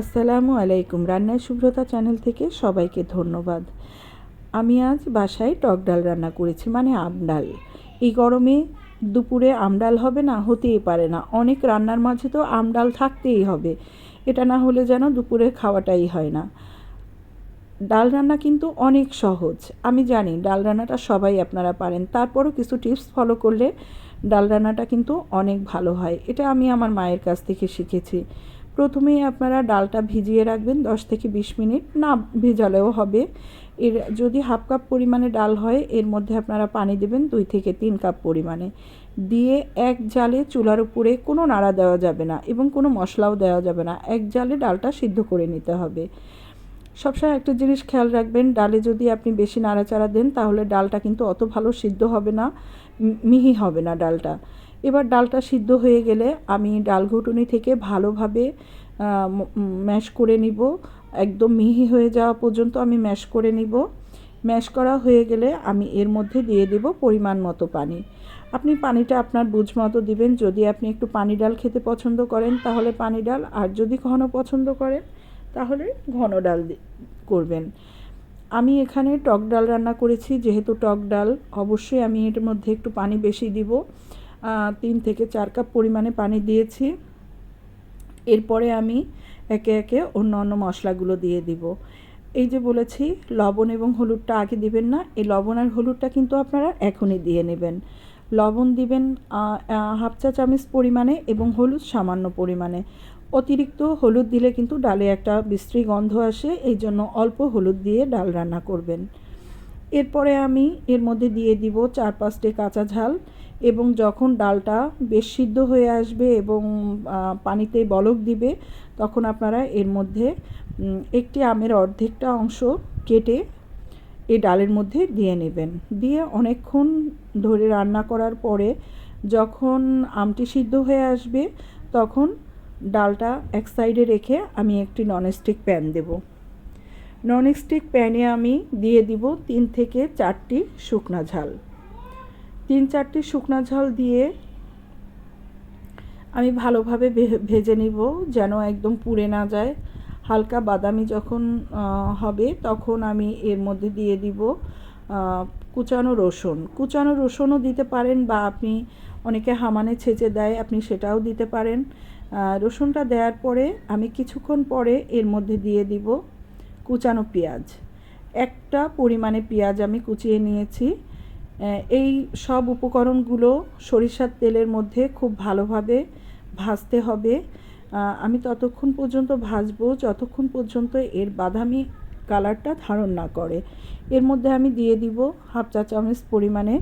আসসালামু আলাইকুম রান্নায় শুভ্রতা চ্যানেল থেকে সবাইকে ধন্যবাদ। আমি আজ বাসায় টক ডাল রান্না করেছি মানে আমডাল এই গরমে দুপুরে আমডাল হবে না, হতেই পারে না। অনেক রান্নার মাঝে তো আমডাল থাকতেই হবে। এটা না হলে যেন দুপুরে খাওয়াটাই হয় না। ডাল রান্না কিন্তু অনেক সহজ। আমি জানি ডাল রান্নাটা সবাই আপনারা পারেন। তারপরও কিছু টিপস ফলো করলে ডাল রান্নাটা কিন্তু অনেক ভালো হয়। এটা আমি আমার মায়ের কাছ থেকে শিখেছি। প্রথমেই আপনারা ডালটা ভিজিয়ে রাখবেন, দশ থেকে বিশ মিনিট। না, ভেজালেও হবে। এর যদি হাফ কাপ পরিমাণে ডাল হয়, এর মধ্যে আপনারা পানি দেবেন দুই থেকে তিন কাপ পরিমাণে। দিয়ে এক জালে চুলার উপরে কোনো নাড়া দেওয়া যাবে না এবং কোনো মশলাও দেওয়া যাবে না। এক জালে ডালটা সিদ্ধ করে নিতে হবে। সবসময় একটা জিনিস খেয়াল রাখবেন, ডালে যদি আপনি বেশি নাড়াচাড়া দেন, তাহলে ডালটা কিন্তু অত ভালো সিদ্ধ হবে না মিহি হবে না ডালটা। এবার ডালটা সিদ্ধ হয়ে গেলে আমি ডাল ঘুটুনি থেকে ভালোভাবে ম্যাশ করে নিব। একদম মিহি হয়ে যাওয়া পর্যন্ত আমি ম্যাশ করে নিব। ম্যাশ করা হয়ে গেলে আমি এর মধ্যে দিয়ে দেব পরিমাণ মতো পানি। আপনি পানিটা আপনার বুঝ মতো দিবেন। যদি আপনি একটু পানি ডাল খেতে পছন্দ করেন, তাহলে পানি ডাল। আর যদি ঘন পছন্দ করেন, তাহলে ঘন ডাল করবেন। আমি এখানে টক ডাল রান্না করেছি। যেহেতু টক ডাল, অবশ্যই আমি এর মধ্যে একটু পানি বেশি দিব। তিন থেকে চার কাপ পরিমাণে পানি দিয়েছি। এরপরে আমি একে একে অন্য অন্য মশলাগুলো দিয়ে দিব। এই যে বলেছি, লবণ এবং হলুদটা আগে দিবেন না, এই লবণ আর হলুদটা কিন্তু আপনারা এখনই দিয়ে নেবেন। লবণ দিবেন হাফ চা চামচ পরিমাণে এবং হলুদ সামান্য পরিমাণে। অতিরিক্ত হলুদ দিলে কিন্তু ডালে একটা বিশ্রী গন্ধ আসে, এই জন্য অল্প হলুদ দিয়ে ডাল রান্না করবেন। এরপরে আমি এর মধ্যে দিয়ে দিব চার পাঁচটি কাঁচা ঝাল। এবং যখন ডালটা বেশ সিদ্ধ হয়ে আসবে এবং পানিতে বলক দিবে, তখন আপনারা এর মধ্যে একটি আমের অর্ধেকটা অংশ কেটে এই ডালের মধ্যে দিয়ে নেবেন। দিয়ে অনেকক্ষণ ধরে রান্না করার পরে যখন আমটি সিদ্ধ হয়ে আসবে, তখন ডালটা এক সাইডে রেখে আমি একটি ননস্টিক প্যান দেব। ননস্টিক প্যানে আমি দিয়ে দিব তিন থেকে চারটি শুকনা ঝাল। তিন চারটি শুকনা ঝাল দিয়ে আমি ভালোভাবে ভেজে নিব যেন একদম পুড়ে না যায়। হালকা বাদামি যখন হবে তখন আমি এর মধ্যে দিয়ে দিব কুচানো রসুন। কুচানো রসুনও দিতে পারেন বা আপনি অনেকে হামানে ছেঁচে দেয়, আপনি সেটাও দিতে পারেন। রসুনটা দেওয়ার পরে আমি কিছুক্ষণ পরে এর মধ্যে দিয়ে দিব কুচানো পেঁয়াজ। একটা পরিমাণে পেঁয়াজ আমি কুচিয়ে নিয়েছি। এই সব উপকরণগুলো সরিষার তেলের মধ্যে খুব ভালোভাবে ভাজতে হবে। আমি ততক্ষণ পর্যন্ত ভাজবো, যতক্ষণ পর্যন্ত এর বাদামি কালারটা ধারণ না করে। এর মধ্যে আমি দিয়ে দিব হাফ চা চামচ পরিমাণে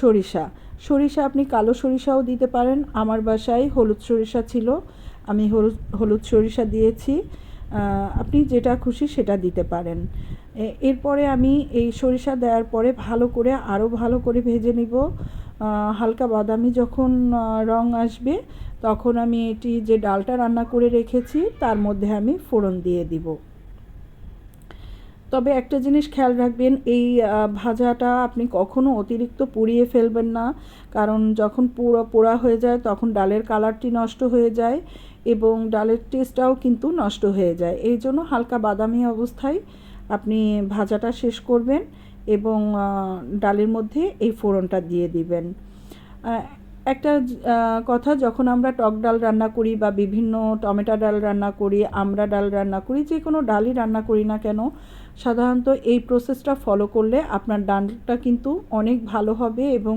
সরিষা। সরিষা আপনি কালো সরিষাও দিতে পারেন। আমার বাসায় হলুদ সরিষা ছিল, আমি হলুদ হলুদ সরিষা দিয়েছি। আপনি যেটা খুশি সেটা দিতে পারেন। এরপরে আমি এই সরিষা দেওয়ার পরে ভালো করে আরও ভালো করে ভেজে নিব। হালকা বাদামি যখন রং আসবে, তখন আমি এটি যে ডালটা রান্না করে রেখেছি, তার মধ্যে আমি ফোড়ন দিয়ে দিব। তবে একটা জিনিস খেয়াল রাখবেন, এই ভাজাটা আপনি কখনো অতিরিক্ত পুড়িয়ে ফেলবেন না। কারণ যখন পুরো পোড়া হয়ে যায়, তখন ডালের কালারটি নষ্ট হয়ে যায় এবং ডালের টেস্টটাও কিন্তু নষ্ট হয়ে যায়। এই জন্য হালকা বাদামি অবস্থায় আপনি ভাজাটা শেষ করবেন এবং ডালের মধ্যে এই ফোড়নটা দিয়ে দিবেন। একটা কথা যখন আমরা টক ডাল রান্না করি বা বিভিন্ন টমেটো ডাল রান্না করি, আমরা ডাল রান্না করি, যে কোনো ডালই রান্না করি না কেন, সাধারণত এই প্রসেসটা ফলো করলে আপনার ডালটা কিন্তু অনেক ভালো হবে এবং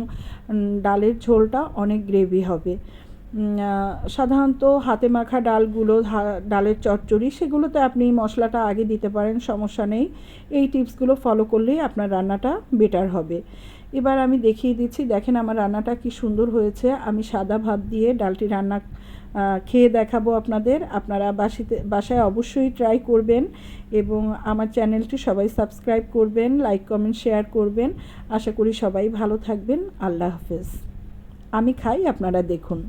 ডালের ঝোলটা অনেক গ্রেভি হবে। সাধারণত হাতে মাখা ডালগুলো ডালের চচ্চড়ি, সেগুলোতে আপনি মশলাটা আগে দিতে পারেন, সমস্যা নেই। এই টিপসগুলো ফলো করলেই আপনার রান্নাটা বেটার হবে। এবার আমি দেখিয়ে দিচ্ছি, দেখেন আমার রান্নাটা কি সুন্দর হয়েছে। আমি সাদা ভাত দিয়ে ডালটি রান্না খেয়ে দেখাবো আপনাদের। আপনারা বাসিতে, বাসায় অবশ্যই ট্রাই করবেন এবং আমার চ্যানেলটি সবাই সাবস্ক্রাইব করবেন, লাইক, কমেন্ট, শেয়ার করবেন। আশা করি সবাই ভালো থাকবেন। আল্লাহ হাফেজ। আমি খাই, আপনারা দেখুন।